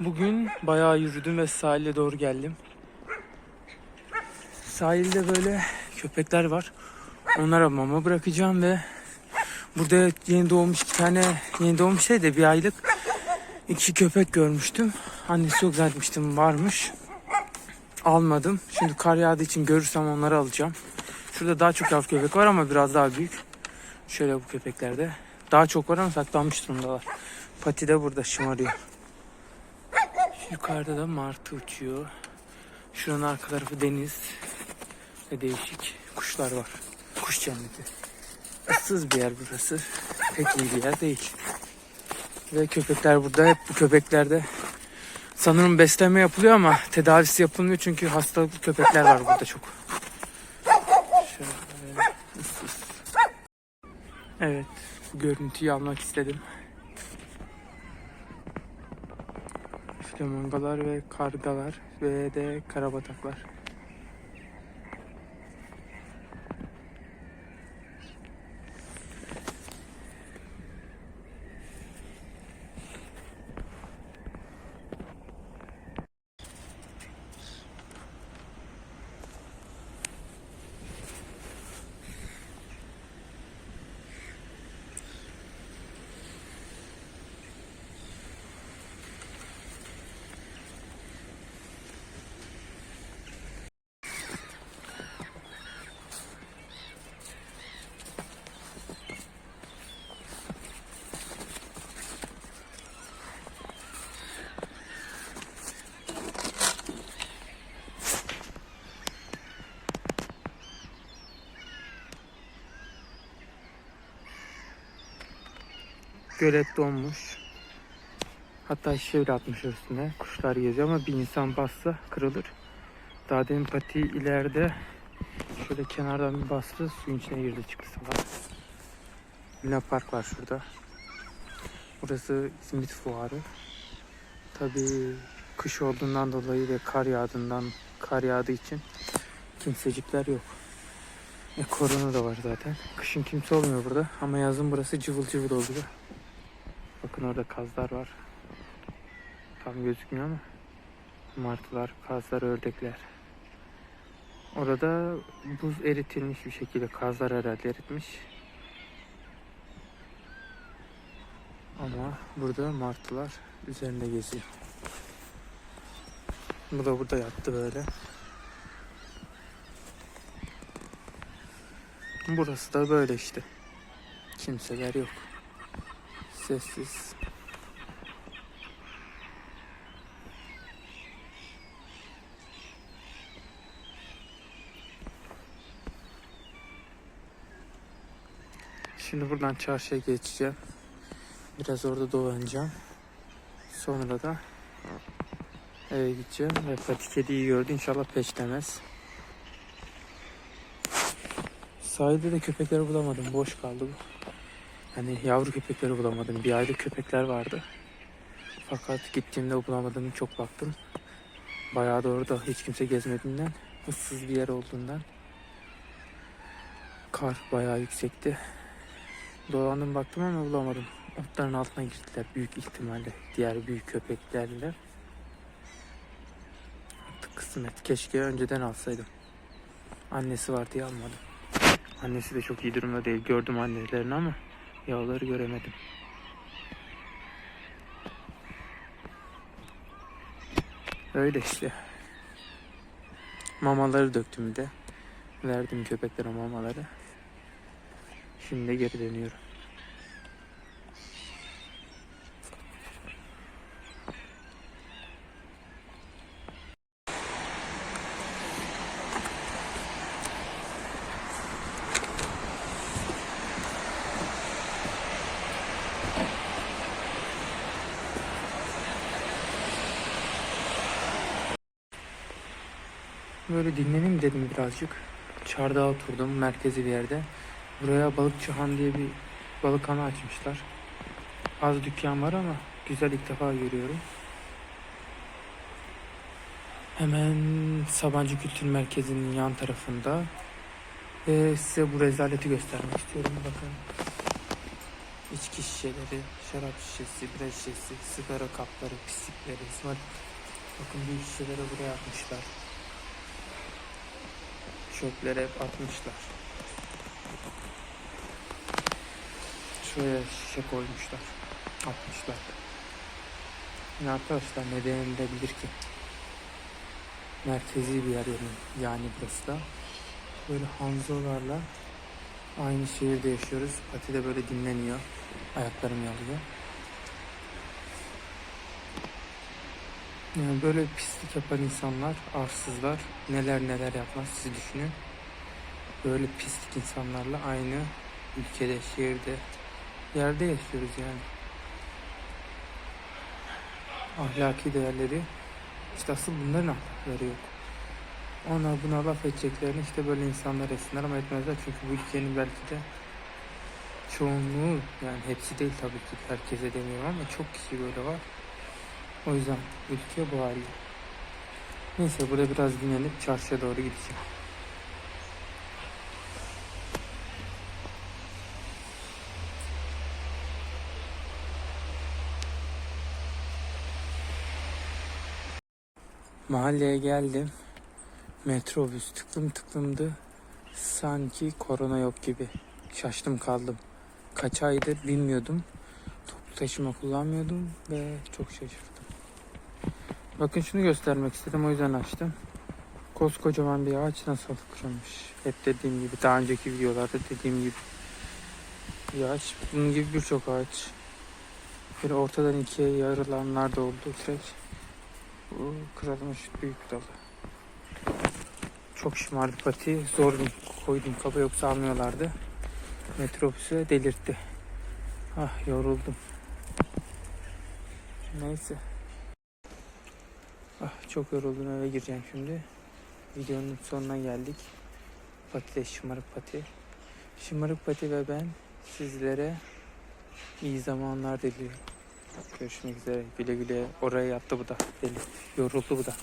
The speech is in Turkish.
Bugün bayağı yürüdüm ve sahile doğru geldim. Sahilde böyle köpekler var. Onlara mama bırakacağım ve burada yeni doğmuş iki tane yeni doğmuş şey de bir aylık iki köpek görmüştüm. Annesi yok zannetmiştim varmış. Almadım. Şimdi kar yağdığı için görürsem onları alacağım. Şurada daha çok yavru köpek var ama biraz daha büyük. Şöyle bu köpeklerde. Daha çok var ama saklanmış durumdalar. Pati de burada şımarıyor. Yukarıda da martı uçuyor. Şuranın arka tarafı deniz ve değişik kuşlar var. Kuş cenneti. Issız bir yer burası. Pek iyi bir yer değil. Ve köpekler burada. Hep bu köpeklerde sanırım besleme yapılıyor ama tedavisi yapılmıyor çünkü hastalıklı köpekler var burada çok. Şöyle. Evet, bu görüntüyü almak istedim. Flamingolar ve kargalar ve de karabataklar. Gölet donmuş. Hatta şöyle atmış üstüne. Kuşlar geziyor ama bir insan bassa kırılır. Daha demin pati ileride şöyle kenardan bir bastı suyun içine girdi çıktı salak. Luna Park var şurada. Burası İzmit Fuarı. Tabii kış olduğundan dolayı ve kar yağdığından kar yağdığı için kimsecikler yok. E, korona da var zaten. Kışın kimse olmuyor burada ama yazın burası cıvıl cıvıl oluyor. Bakın orada kazlar var. Tam gözükmüyor ama martılar, kazlar, ördekler. Orada buz eritilmiş bir şekilde kazlar herhalde eritmiş. Ama burada martılar üzerinde geziyor. Bu da burada yattı böyle. Burası da böyle işte. Kimseler yok. Sessiz. Şimdi buradan çarşıya geçeceğim. Biraz orada dolanacağım. Sonra da eve gideceğim ve Fatih kediyi gördü. İnşallah peşlemez. Sahilde de köpekleri bulamadım. Boş kaldı bu. Hani yavru köpekleri bulamadım. Bir aylık köpekler vardı. Fakat gittiğimde bulamadım. Çok baktım. Bayağı doğru da hiç kimse gezmediğinden, ıssız bir yer olduğundan. Kar bayağı yüksekti. Dolandım baktım ama bulamadım. Otların altına girdiler büyük ihtimalle. Diğer büyük köpeklerle. Artık kısmet. Keşke önceden alsaydım. Annesi var diye almadım. Annesi de çok iyi durumda değil. Gördüm annelerini ama yavruları göremedim. Öyle işte. Mamaları döktüm de. Verdim köpeklere mamaları. Şimdi geri dönüyorum. Böyle dinleneyim dedim birazcık. Çardağa oturdum merkezi bir yerde. Buraya Balıkçı Han diye bir balıkhanı açmışlar. Az dükkan var ama güzel ilk defa görüyorum. Hemen Sabancı Kültür Merkezi'nin yan tarafında. Ve size bu rezaleti göstermek istiyorum. Bakın. içki şişeleri, şarap şişesi, bira şişesi, sigara kapları, pislikleri, ısmar. Bakın büyük şişeleri buraya atmışlar. Çöpleri hep atmışlar. Şuraya şişe koymuşlar. Atmışlar. Yani arkadaşlar ne denilebilir ki? Merkezi bir yer yani, yani burası da. Böyle Hanzolarla aynı şehirde yaşıyoruz. Pati de böyle dinleniyor. Ayaklarım yalıyor. Yani böyle pislik yapan insanlar, arsızlar neler neler yapmaz siz düşünün. Böyle pislik insanlarla aynı ülkede, şehirde, yerde yaşıyoruz yani. Ahlaki değerleri işte asıl bunların ahlakları yok. Ona buna laf edeceklerini işte böyle insanlar etsinler ama etmezler çünkü bu ülkenin belki de çoğunluğu yani hepsi değil tabii ki herkese demiyorum ama çok kişi böyle var. O yüzden ülke bu halde. Neyse burada biraz dinlenip çarşıya doğru gideceğim. Mahalleye geldim. Metrobüs tıklım tıklımdı. Sanki korona yok gibi. Şaştım kaldım. Kaç aydır bilmiyordum. Toplu taşıma kullanmıyordum ve çok şaşırdım. Bakın şunu göstermek istedim o yüzden açtım. Koskocaman bir ağaç nasıl kırılmış. Hep dediğim gibi daha önceki videolarda dediğim gibi bir ağaç. Bunun gibi birçok ağaç. Böyle ortadan ikiye yarılanlar da oldu direkt. Bu kırılmış büyük dalı. Çok şımardı pati. Zor koydum kaba yoksa almıyorlardı. Metrobüse delirtti. Ah yoruldum. Neyse. Ah çok yoruldum eve gireceğim şimdi. Videonun sonuna geldik. Pati şımarık pati. Şımarık pati ve ben sizlere iyi zamanlar diliyorum. Görüşmek üzere. Güle güle. Oraya yattı bu da. Deli. Yoruldu bu da.